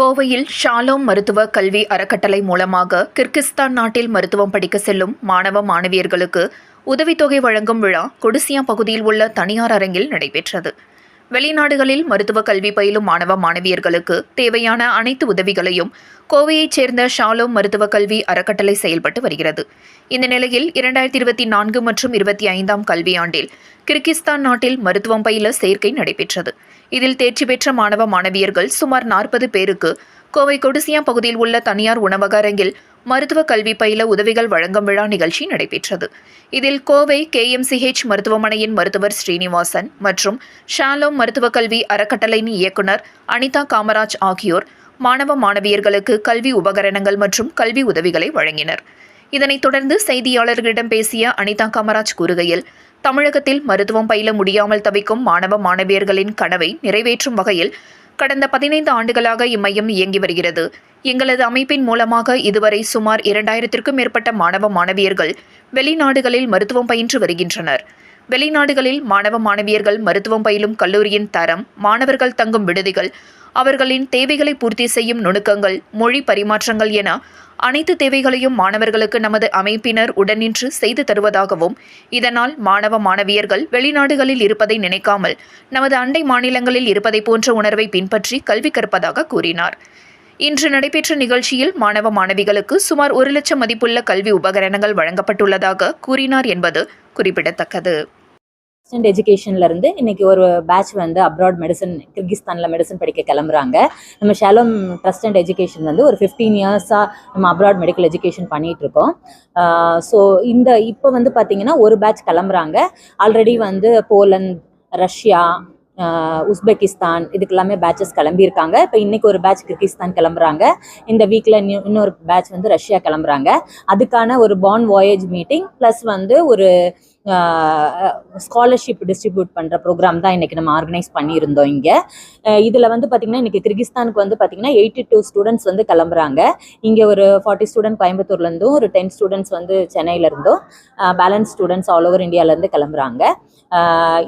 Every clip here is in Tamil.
கோவையில் ஷாலோம் மருத்துவ கல்வி அறக்கட்டளை மூலமாக கிர்கிஸ்தான் நாட்டில் மருத்துவம் படிக்க செல்லும் மாணவ மாணவியர்களுக்கு உதவித்தொகை வழங்கும் விழா கொடிசியா பகுதியில் உள்ள தனியார் அரங்கில் நடைபெற்றது. வெளிநாடுகளில் மருத்துவ கல்வி பயிலும் மாணவ மாணவியர்களுக்கு தேவையான அனைத்து உதவிகளையும் கோவையைச் சேர்ந்த ஷாலோம் மருத்துவ கல்வி அறக்கட்டளை செயல்பட்டு வருகிறது. இந்த நிலையில் இரண்டாயிரத்தி இருபத்தி நான்கு மற்றும் இருபத்தி ஐந்தாம் கல்வியாண்டில் கிர்கிஸ்தான் நாட்டில் மருத்துவம் பயில சேர்க்கை நடைபெற்றது. இதில் தேர்ச்சி பெற்ற மாணவ மாணவியர்கள் சுமார் நாற்பது பேருக்கு கோவை கொடிசியா பகுதியில் உள்ள தனியார் உணவகரங்கில் மருத்துவ கல்வி பயில உதவிகள் வழங்கும் விழா நிகழ்ச்சி நடைபெற்றது. இதில் கோவை கேஎம்சிஹெச் மருத்துவமனையின் மருத்துவர் ஸ்ரீனிவாசன் மற்றும் ஷாலோம் மருத்துவக் கல்வி அறக்கட்டளையின் இயக்குனர் அனிதா காமராஜ் ஆகியோர் மாணவ மாணவியர்களுக்கு கல்வி உபகரணங்கள் மற்றும் கல்வி உதவிகளை வழங்கினர். இதனைத் தொடர்ந்து செய்தியாளர்களிடம் பேசிய அனிதா காமராஜ் கூறுகையில் தமிழகத்தில் மருத்துவம் பயில முடியாமல் தவிக்கும் மாணவ மாணவியர்களின் கனவை நிறைவேற்றும் வகையில் கடந்த பதினைந்து ஆண்டுகளாக இம்மையம் இயங்கி வருகிறது. எங்களது அமைப்பின் மூலமாக இதுவரை சுமார் இரண்டாயிரத்திற்கும் மேற்பட்ட மாணவ மாணவியர்கள் வெளிநாடுகளில் மருத்துவம் பயின்று வருகின்றனர். வெளிநாடுகளில் மாணவ மாணவியர்கள் மருத்துவம் பயிலும் கல்லூரியின் தரம் மாணவர்கள் தங்கும் விடுதிகள் அவர்களின் தேவைகளை பூர்த்தி செய்யும் நுணுக்கங்கள் மொழி பரிமாற்றங்கள் என அனைத்து தேவைகளையும் மாணவர்களுக்கு நமது அமைப்பினர் உடனின்று செய்து தருவதாகவும் இதனால் மாணவ மாணவியர்கள் வெளிநாடுகளில் இருப்பதை நினைக்காமல் நமது அண்டை மாநிலங்களில் இருப்பதை போன்ற உணர்வை பின்பற்றி கல்வி கற்பதாக கூறினார். இன்று நடைபெற்ற நிகழ்ச்சியில் மாணவ மாணவிகளுக்கு சுமார் ஒரு லட்சம் மதிப்புள்ள கல்வி உபகரணங்கள் வழங்கப்பட்டுள்ளதாக கூறினார் என்பது குறிப்பிடத்தக்கது. டிஸ்டன்ட் எஜுகேஷன்ல இருந்து இன்னைக்கு ஒரு பேட்ச் வந்து அப்ராட் மெடிசன் கிர்கிஸ்தான்ல மெடிசன் படிக்க கிளம்புறாங்க. நம்ம ஷாலோம் ட்ரஸ்ட் அண்ட் எஜுகேஷன் வந்து ஒரு ஃபிஃப்டீன் இயர்ஸாக நம்ம அப்ராட் மெடிக்கல் எஜுகேஷன் பண்ணிட்டு இருக்கோம். ஸோ இந்த இப்போ வந்து பார்த்தீங்கன்னா ஒரு பேட்ச் கிளம்புறாங்க. ஆல்ரெடி வந்து போலந்து ரஷ்யா உஸ்பெகிஸ்தான் இதுக்கு எல்லாமே பேட்சஸ் கிளம்பியிருக்காங்க. இப்போ இன்னைக்கு ஒரு பேட்ச் கிர்கிஸ்தான் கிளம்புறாங்க. இந்த வீக்கில் இன்னொரு பேட்ச் வந்து ரஷ்யா கிளம்புறாங்க. அதுக்கான ஒரு பான் வாயேஜ் மீட்டிங் ப்ளஸ் வந்து ஒரு ஸ்காலர்ஷிப் டிஸ்ட்ரிபியூட் பண்ணுற ப்ரோக்ராம் தான் இன்றைக்கி நம்ம ஆர்கனைஸ் பண்ணியிருந்தோம் இங்கே. இதில் வந்து பார்த்திங்கன்னா இன்றைக்கி கிர்கிஸ்தானுக்கு வந்து பார்த்திங்கன்னா எயிட்டி டூ ஸ்டூடெண்ட்ஸ் வந்து கிளம்புறாங்க. இங்கே ஒரு ஃபார்ட்டி ஸ்டூடெண்ட் கோயம்புத்தூர்லேருந்தும் ஒரு டென் ஸ்டூடெண்ட்ஸ் வந்து சென்னையிலேருந்தும் பேலன்ஸ் ஸ்டூடெண்ட்ஸ் ஆல் ஓவர் இந்தியாவிலேருந்து கிளம்புறாங்க.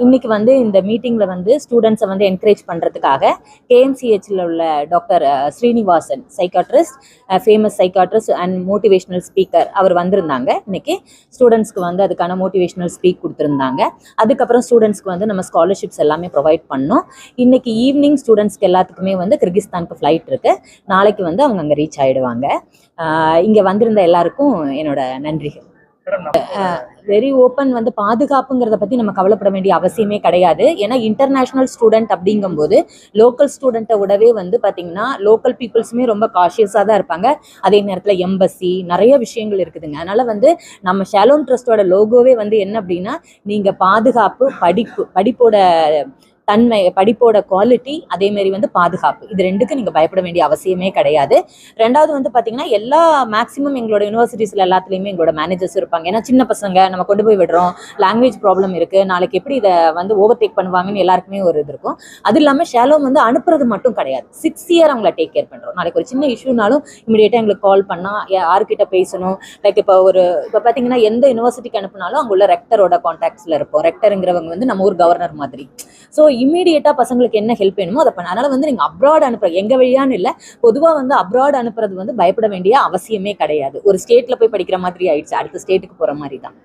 இன்றைக்கி இன்னைக்கு வந்து இந்த மீட்டிங்கில் வந்து ஸ்டூடெண்ட்ஸை வந்து என்கரேஜ் பண்ணுறதுக்காக கேஎம்சிஹெச்சில் உள்ள doctor Srinivasan psychiatrist famous psychiatrist and motivational speaker அவர் வந்திருந்தாங்க. இன்னைக்கு ஸ்டூடெண்ட்ஸ்க்கு வந்து அதுக்கான மோட்டிவேஷனல் ஸ்பீக் கொடுத்துருந்தாங்க. அதுக்கப்புறம் ஸ்டூடெண்ட்ஸ்க்கு வந்து நம்ம ஸ்காலர்ஷிப்ஸ் எல்லாமே ப்ரொவைட் பண்ணோம். இன்னைக்கு ஈவினிங் ஸ்டூடெண்ட்ஸ்க்கு எல்லாத்துக்குமே வந்து கிர்கிஸ்தானுக்கு ஃப்ளைட் இருக்கு. நாளைக்கு வந்து அவங்க அங்கே ரீச் ஆயிடுவாங்க. இங்கே வந்திருந்த எல்லாருக்கும் என்னோட நன்றிகள். வெரி ஓப்பன் வந்து பாதுகாப்புங்கிறத பற்றி நம்ம கவலைப்பட வேண்டிய அவசியமே கிடையாது. ஏன்னா இன்டர்நேஷ்னல் ஸ்டூடெண்ட் அப்படிங்கும்போது லோக்கல் ஸ்டூடெண்ட்டை விடவே வந்து பார்த்தீங்கன்னா லோக்கல் பீப்புள்ஸுமே ரொம்ப காஷியஸாக தான் இருப்பாங்க. அதே நேரத்தில் எம்பசி நிறைய விஷயங்கள் இருக்குதுங்க. அதனால வந்து நம்ம ஷாலோன் ட்ரஸ்டோட லோகோவே வந்து என்ன அப்படின்னா நீங்கள் பாதுகாப்பு படிப்பு படிப்போட தன்மை படிப்போட குவாலிட்டி அதேமாரி வந்து பாதுகாப்பு. இது ரெண்டுக்கும் நீங்கள் பயப்பட வேண்டிய அவசியமே கிடையாது. ரெண்டாவது வந்து பார்த்தீங்கன்னா எல்லா மேக்ஸிமம் எங்களோட யூனிவர்சிட்டிஸில் எல்லாத்துலேயுமே எங்களோட மேனேஜர்ஸ் இருப்பாங்க. ஏன்னா சின்ன பசங்க நம்ம கொண்டு போய் விடுறோம். லாங்குவேஜ் ப்ராப்ளம் இருக்குது நாளைக்கு எப்படி இதை வந்து ஓவர் டேக் பண்ணுவாங்கன்னு எல்லாருக்குமே ஒரு இது இருக்கும். அது இல்லாமல் ஷேலோம் வந்து அனுப்புறது மட்டும் கிடையாது. சிக்ஸ் இயர் அவங்கள டேக் கேர் பண்ணுறோம் நாளைக்கு ஒரு சின்ன இஷ்யூனாலும் இமீடியட்டாக எங்களுக்கு கால் பண்ணால் யார்கிட்ட பேசணும்? லைக் இப்போ ஒரு இப்போ பார்த்தீங்கன்னா எந்த யூனிவர்சிட்டிக்கு அனுப்புனாலும் அங்கே உள்ள ரெக்டரோட கான்டாக்ட்ஸில் இருப்போம். ரெக்டருங்கிறவங்க வந்து நம்ம ஊர் கவர்னர் மாதிரி. ஸோ இமீடியட்டாக பசங்களுக்கு என்ன ஹெல்ப் வேணுமோ அதை பண்ண. அதனால் வந்து நீங்கள் அப்ராட் அனுப்புற எங்கள் வழியான்னு இல்லை பொதுவாக வந்து அப்ராட் அனுப்புறது வந்து பயப்பட வேண்டிய அவசியமே கிடையாது. ஒரு ஸ்டேட்டில் போய் படிக்கிற மாதிரி ஆயிடுச்சு அடுத்த ஸ்டேட்டுக்கு போகிற மாதிரி தான்.